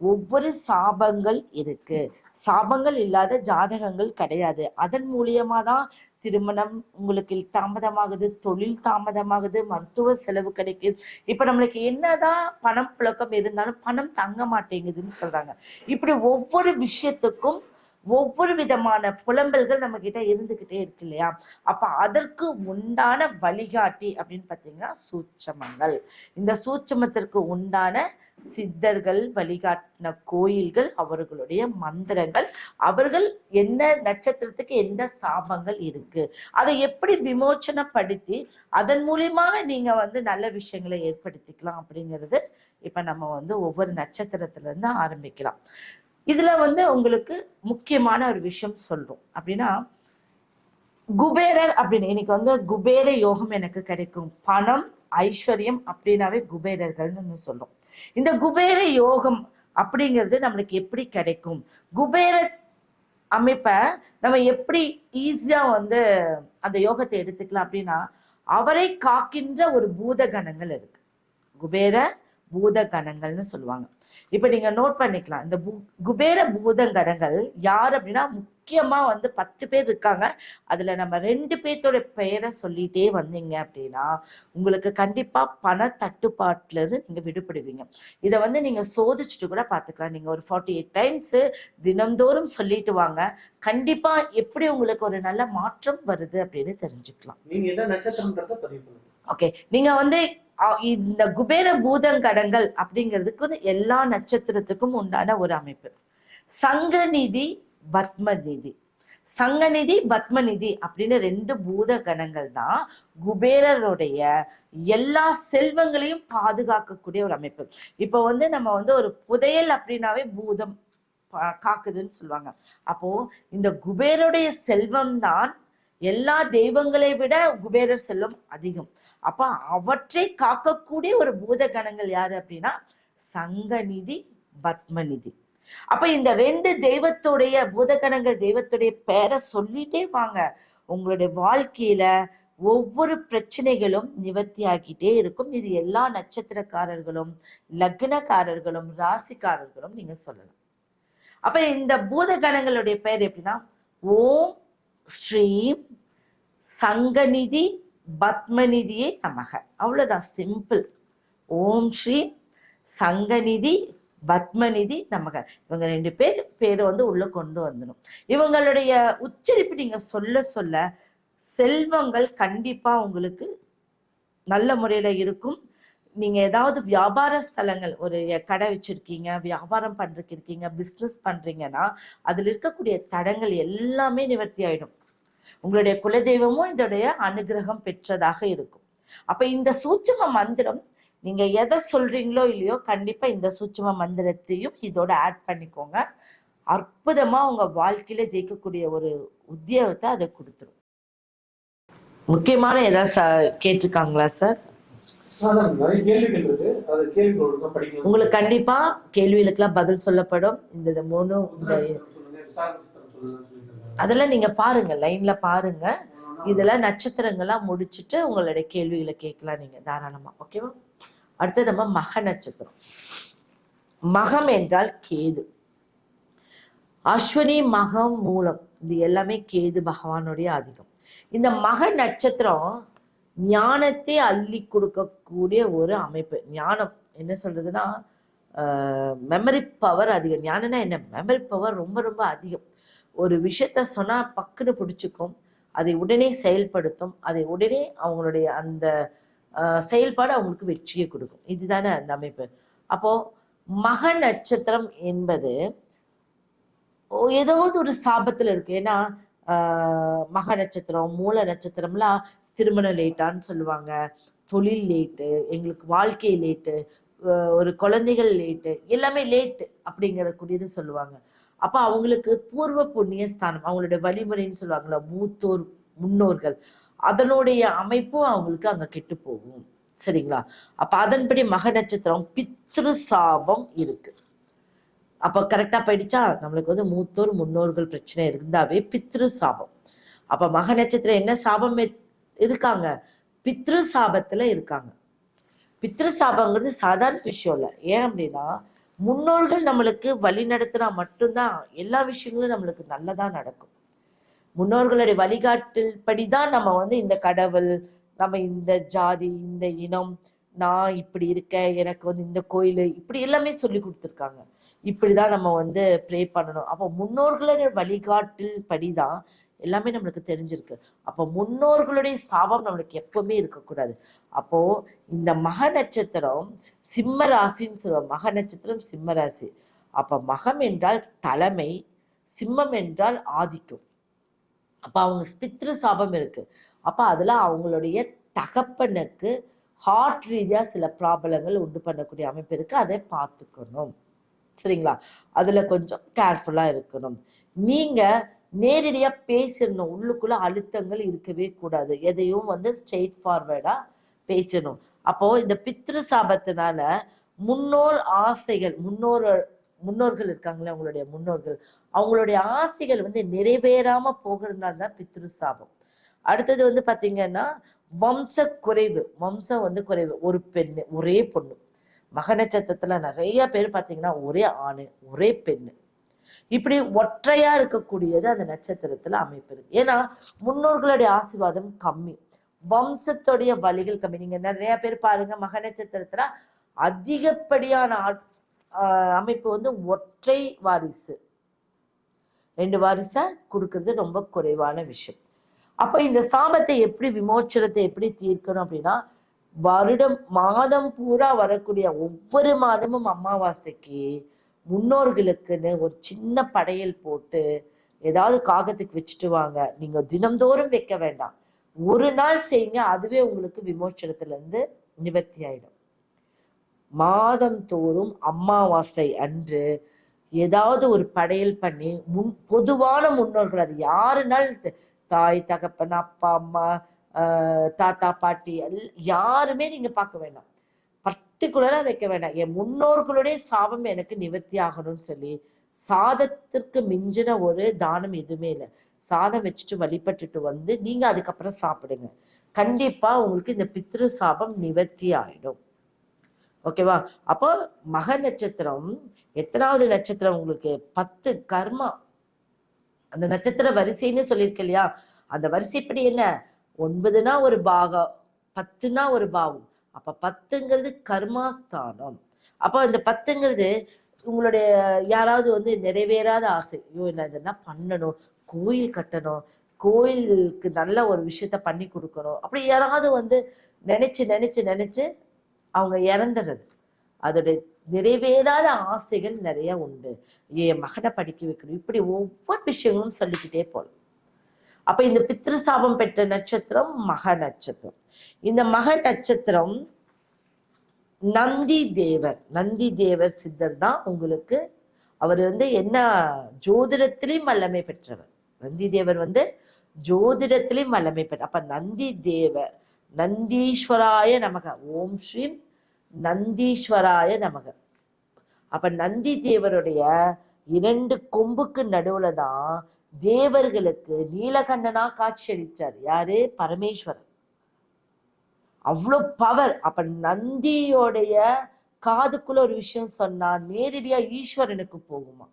ஒவ்வொரு சாபங்கள் இருக்கு. சாபங்கள் இல்லாத ஜாதகங்கள் கிடையாது. அதன் மூலியமா தான் திருமணம் உங்களுக்கு தாமதமாகுது தொழில் தாமதமாகுது மருத்துவ செலவு கிடைக்குது. இப்ப நம்மளுக்கு என்னதான் பணம் புழக்கம் இருந்தாலும் பணம் தங்க மாட்டேங்குதுன்னு சொல்றாங்க. இப்படி ஒவ்வொரு விஷயத்துக்கும் ஒவ்வொரு விதமான புலம்பல்கள் நம்ம கிட்ட இருந்துகிட்டே இருக்கு இல்லையா? அப்ப அதற்கு உண்டான வழிகாட்டி அப்படின்னு பாத்தீங்கன்னா சூட்சமங்கள். இந்த சூட்சமத்திற்கு உண்டான சித்தர்கள் வழிகாட்டின கோயில்கள் அவர்களுடைய மந்திரங்கள் அவர்கள் என்ன நட்சத்திரத்துக்கு எந்த சாபங்கள் இருக்கு? அதை எப்படி விமோச்சனப்படுத்தி அதன் மூலியமாக நீங்க வந்து நல்ல விஷயங்களை ஏற்படுத்திக்கலாம் அப்படிங்கிறது இப்ப நம்ம வந்து ஒவ்வொரு நட்சத்திரத்துல இருந்து ஆரம்பிக்கலாம். இதுல வந்து உங்களுக்கு முக்கியமான ஒரு விஷயம் சொல்றோம். அப்படின்னா குபேரர் அப்படின்னு இன்னைக்கு வந்து குபேர யோகம் எனக்கு கிடைக்கும். பணம் ஐஸ்வர்யம் அப்படின்னாவே குபேரர்கள்னு சொல்லும் இந்த குபேர யோகம் அப்படிங்கிறது நம்மளுக்கு எப்படி கிடைக்கும்? குபேர அமைப்பை நம்ம எப்படி ஈஸியா வந்து அந்த யோகத்தை எடுத்துக்கலாம் அப்படின்னா அவரை காக்கின்ற ஒரு பூத கணங்கள் இருக்கு. குபேர பூத கணங்கள்னு சொல்லுவாங்க. இப்ப நீங்க நோட் பண்ணிக்கலாம். இந்த குபேர பூதங்கணங்கள் யார் அப்படின்னா முக்கியமா வந்து பத்து பேர் இருக்காங்க. அதுல நம்ம ரெண்டு பேர்த்தோட பெயரை சொல்லிட்டே வந்தீங்க அப்படின்னா உங்களுக்கு கண்டிப்பா பண தட்டுப்பாட்டுல இருந்து நீங்க விடுபடுவீங்க. இதை வந்து நீங்க சோதிச்சுட்டு கூட பாத்துக்கலாம் நீங்க ஒரு ஃபார்ட்டி எயிட் டைம்ஸ் தினம்தோறும் சொல்லிட்டு வாங்க. கண்டிப்பா எப்படி உங்களுக்கு ஒரு நல்ல மாற்றம் வருது அப்படின்னு தெரிஞ்சுக்கலாம். ஓகே நீங்க வந்து இந்த குபேர பூதங்கடங்கள் அப்படிங்கிறதுக்கு வந்து எல்லா நட்சத்திரத்துக்கும் உண்டான ஒரு அமைப்பு. சங்கநிதி பத்மநிதி சங்கநிதி பத்மநிதி அப்படின்னு ரெண்டு பூத கணங்கள் தான் குபேரருடைய எல்லா செல்வங்களையும் பாதுகாக்கக்கூடிய ஒரு அமைப்பு. இப்போ வந்து நம்ம வந்து ஒரு புதையல் அப்படின்னாவே பூதம் காக்குதுன்னு சொல்லுவாங்க. அப்போ இந்த குபேருடைய செல்வம் தான் எல்லா தெய்வங்களை விட குபேரர் செல்வம் அதிகம். அப்ப அவற்றை காக்கக்கூடிய ஒரு பூதகணங்கள் யாரு அப்படின்னா? சங்கநிதி பத்மநிதி. அப்ப இந்த ரெண்டு தெய்வத்துடைய பூதகணங்கள் தெய்வத்துடைய பெயரை சொல்லிட்டே வாங்க. உங்களுடைய வாழ்க்கையில ஒவ்வொரு பிரச்சனைகளும் நிவர்த்தி ஆகிட்டே இருக்கும். இது எல்லா நட்சத்திரக்காரர்களும் லக்னக்காரர்களும் ராசிக்காரர்களும் நீங்க சொல்லலாம். அப்ப இந்த பூதகணங்களுடைய பெயர் எப்படின்னா? ஓம் ஸ்ரீம் சங்கநிதி பத்மநிதியே நமக. அவ்வளோதான் சிம்பிள் ஓம் ஸ்ரீ சங்கநிதி பத்மநிதி நமக. இவங்க ரெண்டு பேர் பேரை வந்து உள்ளே கொண்டு வந்துடும் இவங்களுடைய உச்சரிப்பு நீங்கள் சொல்ல சொல்ல செல்வங்கள் கண்டிப்பாக உங்களுக்கு நல்ல முறையில் இருக்கும். நீங்கள் ஏதாவது வியாபார ஸ்தலங்கள் ஒரு கடை வச்சுருக்கீங்க வியாபாரம் பண்ணுறக்கு இருக்கீங்க பிஸ்னஸ் பண்ணுறீங்கன்னா அதில் இருக்கக்கூடிய தடங்கள் எல்லாமே நிவர்த்தி ஆகிடும் உங்களுடைய குலதெய்வமும் இதோடைய அனுகிரகம் பெற்றதாக இருக்கும். அப்ப இந்த சூட்சும மந்திரம் நீங்க எதை சொல்றீங்களோ இல்லையோ கண்டிப்பா இந்த சூட்சும மந்திரத்தையும் இதோட ஆட் பண்ணிக்கோங்க. அற்புதமா உங்க வாழ்க்கையில ஜெயிக்கக்கூடிய ஒரு உத்தியோகத்தை அதை கொடுத்துரும். முக்கியமான ஏதாவது கேட்டிருக்காங்களா சார் உங்களுக்கு கண்டிப்பா கேள்விகளுக்கெல்லாம் பதில் சொல்லப்படும். இந்த மூணு அதெல்லாம் நீங்க பாருங்க லைன்ல பாருங்க. இதெல்லாம் நட்சத்திரங்கள்லாம் முடிச்சுட்டு உங்களுடைய கேள்விகளை கேட்கலாம் நீங்க தாராளமா. ஓகேவா அடுத்து நம்ம மக நட்சத்திரம். மகம் என்றால் கேது. அஸ்வினி மகம் மூலம். இது எல்லாமே கேது பகவானுடைய ஆதிக்கம். இந்த மக நட்சத்திரம் ஞானத்தை அள்ளி கொடுக்கக்கூடிய ஒரு அமைப்பு. ஞானம் என்ன சொல்றதுன்னா மெமரி பவர் அதிகம். ஞானம்னா என்ன? மெமரி பவர் ரொம்ப ரொம்ப அதிகம். ஒரு விஷயத்த சொன்னா பக்குன்னு பிடிச்சிக்கும் அதை உடனே செயல்படுத்தும் அதை உடனே அவங்களுடைய அந்த செயல்பாடு அவங்களுக்கு வெற்றியை கொடுக்கும். இதுதானே அந்த அமைப்பு. அப்போ மக நட்சத்திரம் என்பது ஏதாவது ஒரு சாபத்தில் இருக்கு. ஏன்னா ஆஹ், மக நட்சத்திரம் மூல நட்சத்திரம்லாம் திருமணம் லேட்டான்னு சொல்லுவாங்க. தொழில் லேட்டு எங்களுக்கு வாழ்க்கை லேட்டு ஒரு குழந்தைகள் லேட்டு எல்லாமே லேட்டு அப்படிங்கிறக்கூடியது சொல்லுவாங்க. அப்ப அவங்களுக்கு பூர்வ புண்ணிய ஸ்தானம் அவங்களுடைய வழிமுறைன்னு சொல்லுவாங்கல்ல மூத்தோர் முன்னோர்கள். அதனுடைய அமைப்பும் அவங்களுக்கு அங்க கெட்டு போகும். சரிங்களா? அப்ப அதன்படி மக நட்சத்திரம் பித்ரு சாபம் இருக்கு. அப்ப கரெக்டா போயிடுச்சா நம்மளுக்கு வந்து மூத்தோர் முன்னோர்கள் பிரச்சனை இருந்தாவே பித்ரு சாபம். அப்ப மக நட்சத்திரம் என்ன சாபம் இருக்காங்க? பித்ரு சாபத்துல இருக்காங்க. பித்ரு சாபங்கிறது சாதாரண விஷயம் இல்லை. ஏன் அப்படின்னா முன்னோர்கள் நம்மளுக்கு வழி நடத்தினா மட்டும்தான் எல்லா விஷயங்களும் நம்மளுக்கு நல்லதா நடக்கும். முன்னோர்களுடைய வழிகாட்டில் படிதான் நம்ம வந்து இந்த கடவுள் நம்ம இந்த ஜாதி இந்த இனம் நான் இப்படி இருக்க எனக்கு வந்து இந்த கோயில் இப்படி எல்லாமே சொல்லி கொடுத்துருக்காங்க. இப்படிதான் நம்ம வந்து ப்ரே பண்ணணும். அப்போ முன்னோர்களுடைய வழிகாட்டில் படிதான் எல்லாமே நம்மளுக்கு தெரிஞ்சிருக்கு. அப்போ முன்னோர்களுடைய சாபம் நம்மளுக்கு எப்பவுமே இருக்கக்கூடாது. அப்போ இந்த மக நட்சத்திரம் சிம்ம ராசின்னு சொல்லுவோம் மக நட்சத்திரம் சிம்ம ராசி. அப்போ மகம் என்றால் தலைமை சிம்மம் என்றால் ஆதிக்கம். அப்போ அவங்க பித்ரு சாபம் இருக்கு. அப்போ அதில் அவங்களுடைய தகப்பனுக்கு ஹார்ட் ரீதியாக சில ப்ராப்ளங்கள் உண்டு பண்ணக்கூடிய அமைப்பு இருக்கு. அதை பார்த்துக்கணும். சரிங்களா? அதில் கொஞ்சம் கேர்ஃபுல்லாக இருக்கணும். நீங்கள் நேரடியாக பேசிடணும். உள்ளுக்குள்ள அழுத்தங்கள் இருக்கவே கூடாது. எதையும் வந்து ஸ்ட்ரெயிட் ஃபார்வேர்டாக பேசணும் அப்போ இந்த பித்ரு சாபத்தினால முன்னோர் ஆசைகள் முன்னோர் முன்னோர்கள் இருக்காங்களே அவங்களுடைய முன்னோர்கள் அவங்களுடைய ஆசைகள் வந்து நிறைவேறாம போகிறதுனால தான் பித்ரு சாபம் அடுத்தது வந்து பார்த்தீங்கன்னா வம்ச குறைவு. வம்சம் வந்து குறைவு. ஒரு பெண்ணு ஒரே பொண்ணு. மக நட்சத்திரத்துல நிறைய பேர் பார்த்தீங்கன்னா ஒரே ஆணு ஒரே பெண்ணு. இப்படி ஒற்றையா இருக்கக்கூடியது அந்த நட்சத்திரத்துல அமைப்பு இருக்கு ஏன்னா முன்னோர்களுடைய ஆசீர்வாதம் கம்மி. வம்சத்துடைய வழிகள் கம்மி. நீங்க நிறைய பேர் பாருங்க மக நட்சத்திரத்துல அதிகப்படியான அமைப்பு வந்து ஒற்றை வாரிசு. ரெண்டு வாரிசா கொடுக்கறது ரொம்ப குறைவான விஷயம். அப்ப இந்த சாபத்தை எப்படி விமோச்சனத்தை எப்படி தீர்க்கணும் அப்படின்னா வருடம் மாதம் பூரா வரக்கூடிய ஒவ்வொரு மாதமும் அமாவாசைக்கு முன்னோர்களுக்குன்னு ஒரு சின்ன படையல் போட்டு ஏதாவது காகத்துக்கு வச்சுட்டு வாங்க. நீங்க தினம்தோறும் வைக்க வேண்டாம். ஒரு நாள் செய்யுங்க அதுவே உங்களுக்கு விமோச்சனத்துல இருந்து நிவர்த்தி ஆயிடும். மாதம் தோறும் அமாவாசை அன்று ஏதாவது ஒரு படையல் பண்ணி முன் பொதுவான முன்னோர்கள் அது யாருனாலும் தாய் தகப்பன் அப்பா அம்மா ஆஹ் தாத்தா பாட்டி எல் யாருமே நீங்க பார்க்க வேண்டாம். பர்டிகுலரா வைக்க வேண்டாம். என் முன்னோர்களுடைய சாபம் எனக்கு நிவர்த்தி ஆகணும்னு சொல்லி சாதத்திற்கு மிஞ்சின ஒரு தானம் எதுவுமே இல்லை. சாதம் வச்சுட்டு வழிபட்டுட்டு வந்து நீங்க அதுக்கப்புறம் சாப்பிடுங்க. கண்டிப்பா உங்களுக்கு இந்த பித்ரு சாபம் நிவர்த்தி ஆயிடும். ஓகேவா? அப்போ மக நட்சத்திரம் எத்தனாவது நட்சத்திரம் உங்களுக்கு? பத்து கர்மா. அந்த நட்சத்திர வரிசைன்னு சொல்லியிருக்க இல்லையா? அந்த வரிசைப்படி என்ன? ஒன்பதுனா ஒரு பாகம் பத்துனா ஒரு பாவம். அப்ப பத்துங்கிறது கர்மாஸ்தானம். அப்போ இந்த பத்துங்கிறது உங்களுடைய யாராவது வந்து நிறைவேறாத ஆசை. ஐயோ நான் இதெல்லாம் பண்ணணும். கோயில் கட்டணும். கோயிலுக்கு நல்ல ஒரு விஷயத்த பண்ணி கொடுக்கணும். அப்படி யாராவது வந்து நினைச்சு நினைச்சு நினைச்சு அவங்க இறந்துடுறது அதோடைய நிறைவேறாத ஆசைகள் நிறைய உண்டு. என் மகனை படிக்க வைக்கணும். இப்படி ஒவ்வொரு விஷயங்களும் சொல்லிக்கிட்டே போகலாம் அப்ப இந்த பித்ரு சாபம் பெற்ற நட்சத்திரம் மக நட்சத்திரம். இந்த மக நட்சத்திரம் நந்தி தேவர் நந்தி தேவர் சித்தர் தான் உங்களுக்கு அவர் வந்து என்ன ஜோதிடத்திலையும் வல்லமை பெற்றவர். நந்தி தேவர் வந்து ஜோதிடத்திலையும் வல்லமை பெற்ற அப்ப நந்தி தேவர் நந்தீஸ்வராய நமக. ஓம் ஸ்ரீம் நந்தீஸ்வராய நமக. அப்ப நந்தி தேவருடைய இரண்டு கொம்புக்கு நடுவுல தான் தேவர்களுக்கு நீலகண்டனா காட்சியளிச்சார் யாரு? பரமேஸ்வரன். அவ்வளோ பவர் அப்ப நந்தியோடைய காதுக்குள்ள ஒரு விஷயம் சொன்னா நேரடியா ஈஸ்வரனுக்கு போகுமா?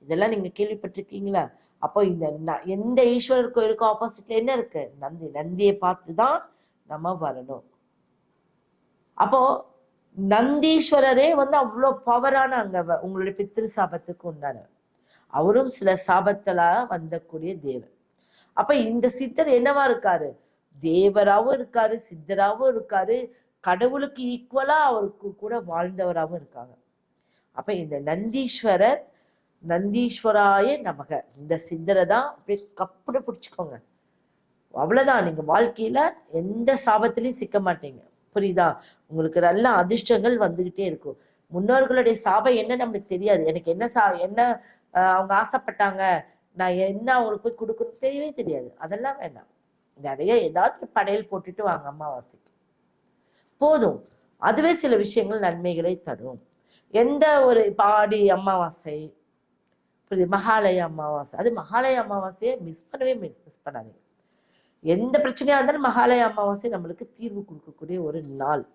இதெல்லாம் நீங்க கேள்விப்பட்டிருக்கீங்களா? அப்போ இந்த ந- எந்த ஈஸ்வரர் கோயிலுக்கு ஆப்போசிட்ல என்ன இருக்கு? நந்தி நந்தியை பார்த்து தான் நம்ம வரணும். அப்போ நந்தீஸ்வரரே வந்து அவ்வளோ பவரான அங்க வ- உங்களுடைய பித்திரு சாபத்துக்கு உண்டானவர் அவரும் சில சாபத்தில் வந்தக்கூடிய தேவர் அப்போ இந்த சித்தர் என்னவா இருக்காரு? தேவராகவும் இருக்காரு சித்தராகவும் இருக்காரு கடவுளுக்கு ஈக்குவலா அவருக்கு கூட வாழ்ந்தவராகவும் இருக்காங்க. அப்ப இந்த நந்தீஸ்வரர் நந்தீஸ்வராய நமக. இந்த சித்தரை தான் அப்படியே கப்புன்னு பிடிச்சுக்கோங்க. அவ்வளவுதான். நீங்க வாழ்க்கையில எந்த சாபத்திலையும் சிக்க மாட்டீங்க. புரியுதா? உங்களுக்கு நல்ல அதிர்ஷ்டங்கள் வந்துகிட்டே இருக்கும். முன்னோர்களுடைய சாபம் என்ன நம்மளுக்கு தெரியாது. எனக்கு என்ன சா என்ன அவங்க ஆசைப்பட்டாங்க? நான் என்ன அவங்களுக்கு போய் கொடுக்கணும் தெரியவே தெரியாது. அதெல்லாம் வேண்டாம். நிறைய ஏதாவது படையல் போட்டுட்டு வாங்க அமாவாசைக்கு. போதும். அதுவே சில விஷயங்கள் நன்மைகளை தரும். எந்த ஒரு பாடி அமாவாசை புரியுது? மகாலய அமாவாசை. அது மகாலய அமாவாசையை மிஸ் பண்ணவே மிஸ் பண்ணாதீங்க. எந்த பிரச்சனையா இருந்தாலும் மகாலய அமாவாசை நம்மளுக்கு தீர்வு கொடுக்கக்கூடிய ஒரு நாள்.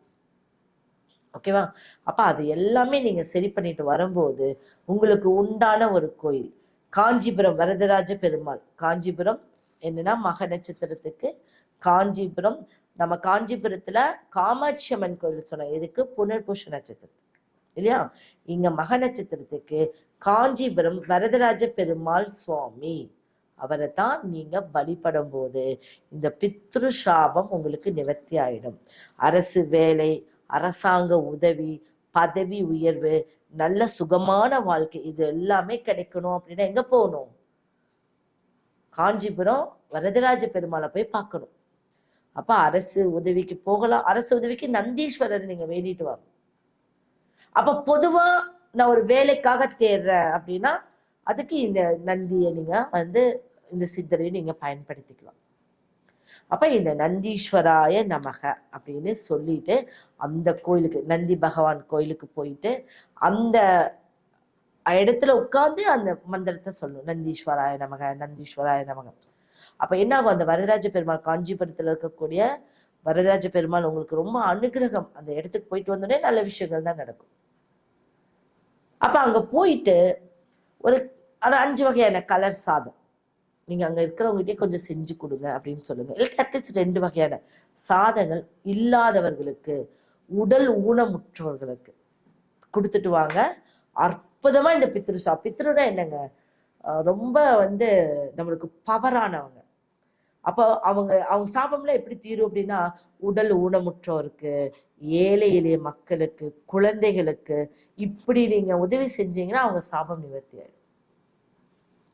ஓகேவா? அப்ப அது எல்லாமே நீங்க சரி பண்ணிட்டு வரும்போது உங்களுக்கு உண்டான ஒரு கோயில். காஞ்சிபுரம் வரதராஜ பெருமாள். காஞ்சிபுரம் என்னன்னா மக நட்சத்திரத்துக்கு காஞ்சிபுரம். நம்ம காஞ்சிபுரத்துல காமாட்சி அம்மன் கோயில் சொன்னோம். எதுக்கு? புனர்பூஷ நட்சத்திரத்துக்கு. இல்லையா? இங்க மக நட்சத்திரத்துக்கு காஞ்சிபுரம் வரதராஜ பெருமாள் சுவாமி. அவரை தான் நீங்க வழிபடும் போது இந்த பித்ரு சாபம் உங்களுக்கு நிவர்த்தி ஆயிடும். அரசு வேலை அரசாங்க உதவி பதவி உயர்வு நல்ல சுகமான வாழ்க்கை இது எல்லாமே கிடைக்கணும் அப்படின்னா எங்க போகணும்? காஞ்சிபுரம் வரதராஜ பெருமாளை போய் பார்க்கணும். அப்போ அரசு உதவிக்கு போகலாம். அரசு உதவிக்கு நந்தீஸ்வரர் நீங்கள் வேண்டிட்டு வாங்க. அப்போ பொதுவாக நான் ஒரு வேலைக்காக தேடுறேன் அப்படின்னா அதுக்கு இந்த நந்தியை நீங்கள் வந்து இந்த சித்தரை நீங்கள் பயன்படுத்திக்கலாம். அப்போ இந்த நந்தீஸ்வராய நமக அப்படின்னு சொல்லிட்டு அந்த கோயிலுக்கு நந்தி பகவான் கோயிலுக்கு போயிட்டு அந்த இடத்துல உட்கார்ந்து அந்த மந்திரத்தை சொல்லணும். நந்தீஸ்வராய நமக நந்தீஸ்வராய நமக. அப்ப என்ன ஆகும் அந்த வரதராஜ பெருமாள் காஞ்சிபுரத்துல இருக்கக்கூடிய வரதராஜ பெருமாள் உங்களுக்கு ரொம்ப அனுகிரகம். அந்த இடத்துக்கு போயிட்டு வந்தோடனே நல்ல விஷயங்கள் தான் நடக்கும். அப்ப அங்க போயிட்டு ஒரு ஒரு அஞ்சு வகையான கலர் சாதம். நீங்க அங்க இருக்கிறவங்ககிட்டயே கொஞ்சம் செஞ்சு கொடுங்க அப்படின்னு சொல்லுங்க. இல்லை அட்லீஸ்ட் ரெண்டு வகையான சாதங்கள் இல்லாதவர்களுக்கு உடல் ஊனமுற்றவர்களுக்கு கொடுத்துட்டு வாங்க. அற்புதமா இந்த பித்ருஷா பித்ருடா பித்ருனா என்னங்க? ரொம்ப வந்து நம்மளுக்கு பவரானவங்க அப்போ அவங்க அவங்க சாபம்லாம் எப்படி தீரும் அப்படின்னா உடல் ஊனமுற்றோருக்கு ஏழை எளிய மக்களுக்கு குழந்தைகளுக்கு இப்படி நீங்க உதவி செஞ்சீங்கன்னா அவங்க சாபம் நிவர்த்தி ஆயிடும்.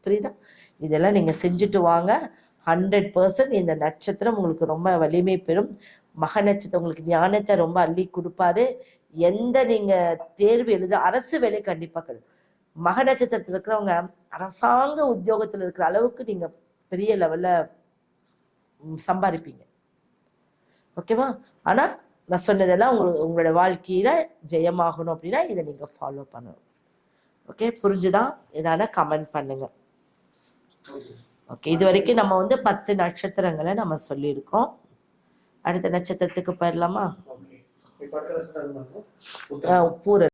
புரியுதா? இதெல்லாம் நீங்க செஞ்சுட்டு வாங்க. ஹண்ட்ரட் பர்சன்ட் இந்த நட்சத்திரம் உங்களுக்கு ரொம்ப வலிமை பெறும். மக நட்சத்திரம் உங்களுக்கு ஞானத்தை ரொம்ப அள்ளி கொடுப்பாரு. எந்த நீங்க தேர்வு எழுத அரசு வேலை கண்டிப்பா கிடைக்கும் மக நட்சத்திரத்தில் இருக்கிறவங்க அரசாங்க உத்தியோகத்தில் இருக்கிற அளவுக்கு நீங்க பெரிய லெவல்ல சம்பாதிப்பீங்க ஓகேவா ஆனா நான் சொன்னதெல்லாம் உங்களுக்கு உங்களோட வாழ்க்கையில ஜெயமாகணும் அப்படின்னா இதை நீங்க ஃபாலோ பண்ணணும். ஓகே புரிஞ்சுதான் எதான கமெண்ட் பண்ணுங்க. ஓகே இது வரைக்கும் நம்ம வந்து பத்து நட்சத்திரங்களை நம்ம சொல்லியிருக்கோம். அடுத்த நட்சத்திரத்துக்கு போயிடலாமா ஓகே இப்போ அடுத்த ரசம் அஹ் பூர